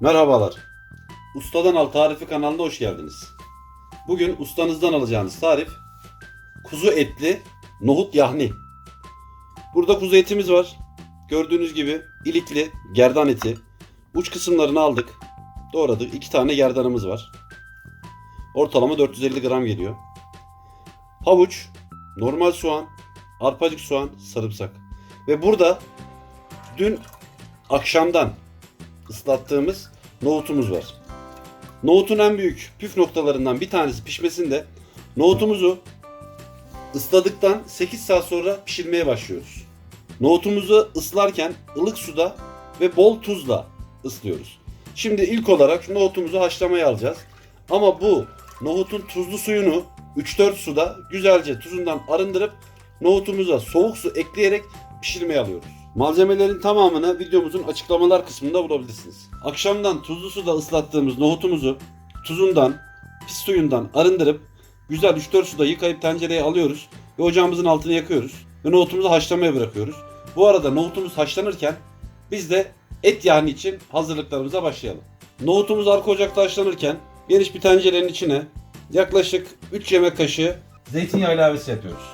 Merhabalar. Ustadan Al Tarifi kanalına hoş geldiniz. Bugün ustanızdan alacağınız tarif kuzu etli nohut yahni. Burada kuzu etimiz var. Gördüğünüz gibi ilikli gerdan eti. Uç kısımlarını aldık. Doğradık. İki tane gerdanımız var. Ortalama 450 gram geliyor. Havuç, normal soğan, arpacık soğan, sarımsak. Ve burada dün akşamdan ıslattığımız nohutumuz var. Nohutun en büyük püf noktalarından bir tanesi pişmesinde nohutumuzu ısladıktan 8 saat sonra pişirmeye başlıyoruz. Nohutumuzu ıslarken ılık suda ve bol tuzla ıslıyoruz. Şimdi ilk olarak nohutumuzu haşlamaya alacağız. Ama bu nohutun tuzlu suyunu 3-4 suda güzelce tuzundan arındırıp nohutumuza soğuk su ekleyerek pişirmeye alıyoruz. Malzemelerin tamamını videomuzun açıklamalar kısmında bulabilirsiniz. Akşamdan tuzlu suda ıslattığımız nohutumuzu tuzundan, pis suyundan arındırıp güzel 3-4 suda yıkayıp tencereye alıyoruz ve ocağımızın altını yakıyoruz ve nohutumuzu haşlamaya bırakıyoruz. Bu arada nohutumuz haşlanırken biz de et yahni için hazırlıklarımıza başlayalım. Nohutumuz arka ocakta haşlanırken geniş bir tencerenin içine yaklaşık 3 yemek kaşığı zeytinyağı ilavesi yapıyoruz.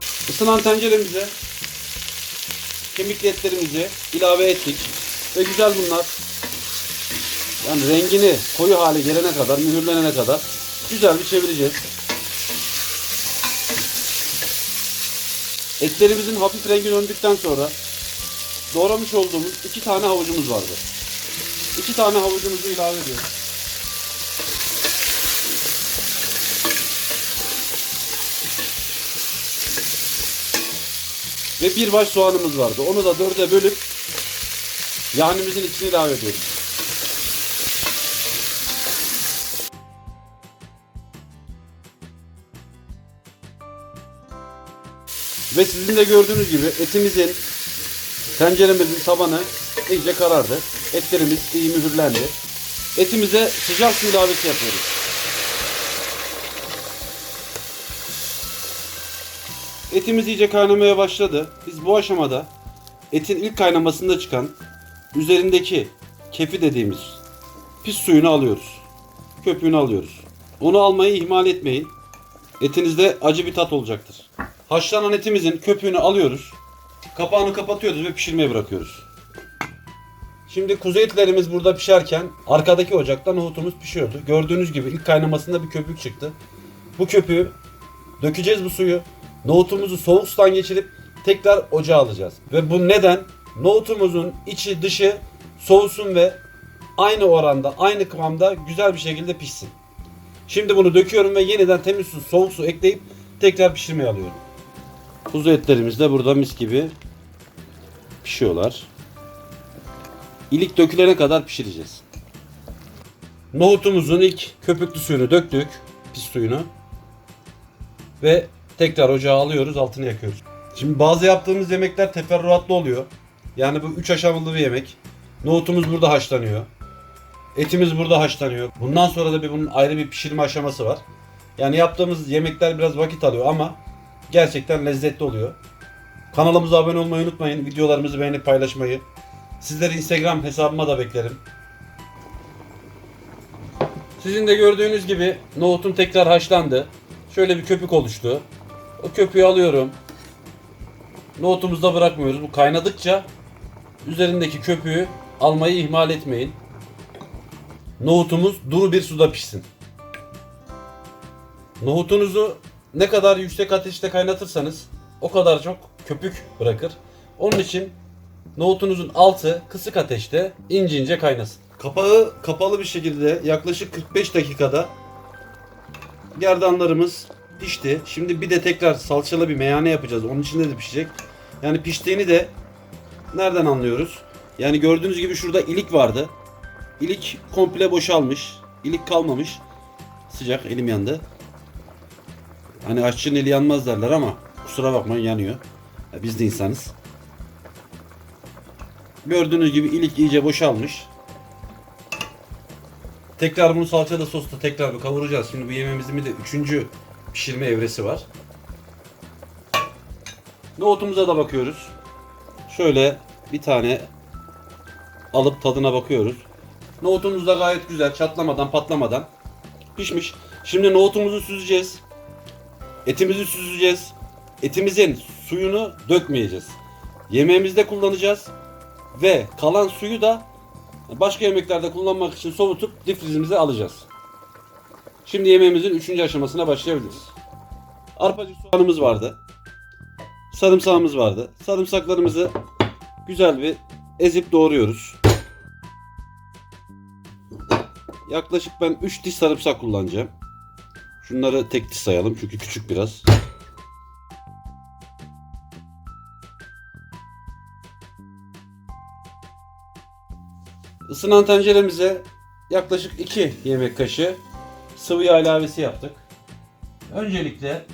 Isınan tenceremize kemikli etlerimizi ilave ettik. Ve güzel bunlar. Yani rengini koyu hale gelene kadar, mühürlenene kadar güzel bir çevireceğiz. Etlerimizin hafif rengi döndükten sonra doğramış olduğumuz iki tane havucumuz vardı. İki tane havucumuzu ilave ediyoruz. Ve bir baş soğanımız vardı. Onu da dörde bölüp yahnimizin içine ilave ediyoruz. Ve sizin de gördüğünüz gibi etimizin, tenceremizin tabanı iyice karardı. Etlerimiz iyi mühürlendi. Etimize sıcak su ilavesi yapıyoruz. Etimiz iyice kaynamaya başladı. Biz bu aşamada etin ilk kaynamasında çıkan üzerindeki kefi dediğimiz pis suyunu alıyoruz. Köpüğünü alıyoruz. Onu almayı ihmal etmeyin. Etinizde acı bir tat olacaktır. Haşlanan etimizin köpüğünü alıyoruz. Kapağını kapatıyoruz ve pişirmeye bırakıyoruz. Şimdi kuzu etlerimiz burada pişerken arkadaki ocakta nohutumuz pişiyordu. Gördüğünüz gibi ilk kaynamasında bir köpük çıktı. Bu köpüğü dökeceğiz bu suyu. Nohutumuzu soğuk sudan geçirip tekrar ocağa alacağız. Ve bu neden? Nohutumuzun içi dışı soğusun ve aynı oranda, aynı kıvamda güzel bir şekilde pişsin. Şimdi bunu döküyorum ve yeniden temiz su, soğuk su ekleyip tekrar pişirmeye alıyorum. Kuzu etlerimiz de burada mis gibi pişiyorlar. İlik dökülene kadar pişireceğiz. Nohutumuzun ilk köpüklü suyunu döktük, pis suyunu. Ve tekrar ocağa alıyoruz, altını yakıyoruz. Şimdi bazı yaptığımız yemekler teferruatlı oluyor. Yani bu üç aşamalı bir yemek. Nohutumuz burada haşlanıyor. Etimiz burada haşlanıyor. Bundan sonra da bir bunun ayrı bir pişirme aşaması var. Yani yaptığımız yemekler biraz vakit alıyor ama gerçekten lezzetli oluyor. Kanalımıza abone olmayı unutmayın. Videolarımızı beğenip paylaşmayı. Sizleri Instagram hesabıma da beklerim. Sizin de gördüğünüz gibi nohutum tekrar haşlandı. Şöyle bir köpük oluştu. O köpüğü alıyorum. Nohutumuzda bırakmıyoruz. Bu kaynadıkça üzerindeki köpüğü almayı ihmal etmeyin. Nohutumuz duru bir suda pişsin. Nohutunuzu ne kadar yüksek ateşte kaynatırsanız o kadar çok köpük bırakır. Onun için nohutunuzun altı kısık ateşte ince ince kaynasın. Kapağı kapalı bir şekilde yaklaşık 45 dakikada gerdanlarımız pişti. Şimdi bir de tekrar salçalı bir meyhane yapacağız. Onun içinde de pişecek. Yani piştiğini de nereden anlıyoruz? Yani gördüğünüz gibi şurada ilik vardı. İlik komple boşalmış. İlik kalmamış. Sıcak elim yandı. Hani aşçının eli yanmaz derler ama kusura bakmayın yanıyor. Ya biz de insanız. Gördüğünüz gibi ilik iyice boşalmış. Tekrar bunu salçada sosla tekrar bir kavuracağız. Şimdi bu yemeğimizin bir de üçüncü pişirme evresi var. Nohutumuza da bakıyoruz. Şöyle bir tane alıp tadına bakıyoruz. Nohutumuz da gayet güzel çatlamadan patlamadan pişmiş. Şimdi nohutumuzu süzeceğiz. Etimizi süzeceğiz. Etimizin suyunu dökmeyeceğiz. Yemeğimizde kullanacağız. Ve kalan suyu da başka yemeklerde kullanmak için soğutup difrizimize alacağız. Şimdi yemeğimizin 3. aşamasına başlayabiliriz. Arpacık soğanımız vardı. Sarımsağımız vardı. Sarımsaklarımızı güzel bir ezip doğruyoruz. Yaklaşık ben 3 diş sarımsak kullanacağım. Şunları tek diş sayalım çünkü küçük biraz. Isınan tenceremize yaklaşık 2 yemek kaşığı sıvı yağ ilavesi yaptık. Öncelikle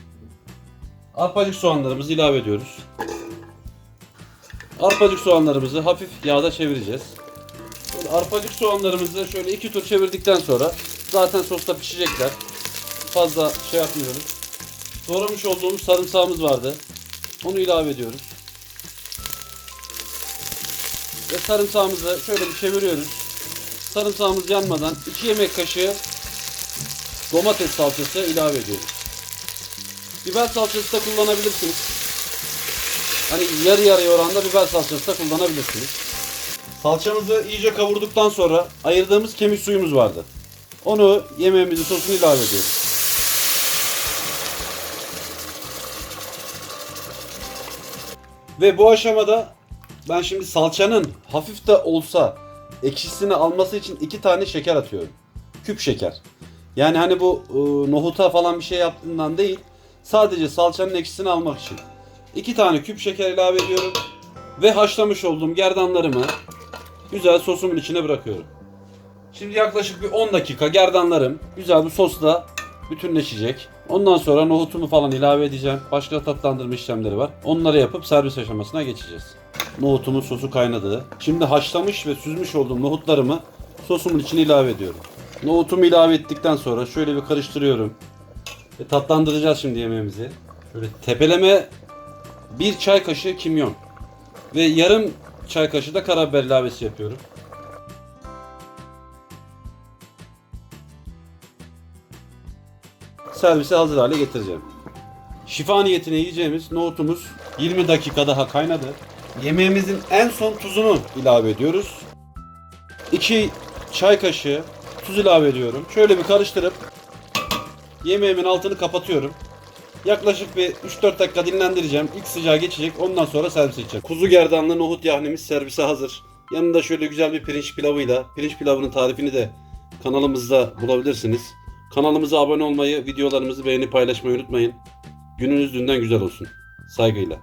arpacık soğanlarımızı ilave ediyoruz. Arpacık soğanlarımızı hafif yağda çevireceğiz. Böyle arpacık soğanlarımızı şöyle iki tur çevirdikten sonra zaten sosta pişecekler. Fazla şey yapmıyoruz. Doğramış olduğumuz sarımsağımız vardı. Onu ilave ediyoruz. Ve sarımsağımızı şöyle bir çeviriyoruz. Sarımsağımız yanmadan 2 yemek kaşığı domates salçası ilave ediyoruz. Biber salçası da kullanabilirsiniz. Hani yarı yarıya oranda biber salçası da kullanabilirsiniz. Salçamızı iyice kavurduktan sonra ayırdığımız kemik suyumuz vardı. Onu yemeğimizin sosunu ilave ediyoruz. Ve bu aşamada ben şimdi salçanın hafif de olsa ekşisini alması için iki tane şeker atıyorum. Küp şeker. Yani hani bu e, nohuta falan bir şey yaptığından değil. Sadece salçanın ekşisini almak için. İki tane küp şeker ilave ediyorum. Ve haşlamış olduğum gerdanlarımı güzel sosumun içine bırakıyorum. Şimdi yaklaşık bir 10 dakika gerdanlarım güzel bir sosla bütünleşecek. Ondan sonra nohutumu falan ilave edeceğim. Başka tatlandırma işlemleri var. Onları yapıp servis aşamasına geçeceğiz. Nohutumun sosu kaynadı. Şimdi haşlamış ve süzmüş olduğum nohutlarımı sosumun içine ilave ediyorum. Nohutumu ilave ettikten sonra şöyle bir karıştırıyorum. Ve tatlandıracağız şimdi yemeğimizi. Şöyle tepeleme bir çay kaşığı kimyon ve yarım çay kaşığı da karabiber ilavesi yapıyorum. Servise hazır hale getireceğim. Şifa niyetine yiyeceğimiz nohutumuz 20 dakika daha kaynadı. Yemeğimizin en son tuzunu ilave ediyoruz. 2 çay kaşığı tuz ilave ediyorum. Şöyle bir karıştırıp yemeğimin altını kapatıyorum. Yaklaşık bir 3-4 dakika dinlendireceğim. İlk sıcağı geçecek. Ondan sonra servis edeceğim. Kuzu gerdanlı nohut yahnimiz servise hazır. Yanında şöyle güzel bir pirinç pilavıyla. Pirinç pilavının tarifini de kanalımızda bulabilirsiniz. Kanalımıza abone olmayı, videolarımızı beğenip paylaşmayı unutmayın. Gününüz dünden güzel olsun. Saygıyla.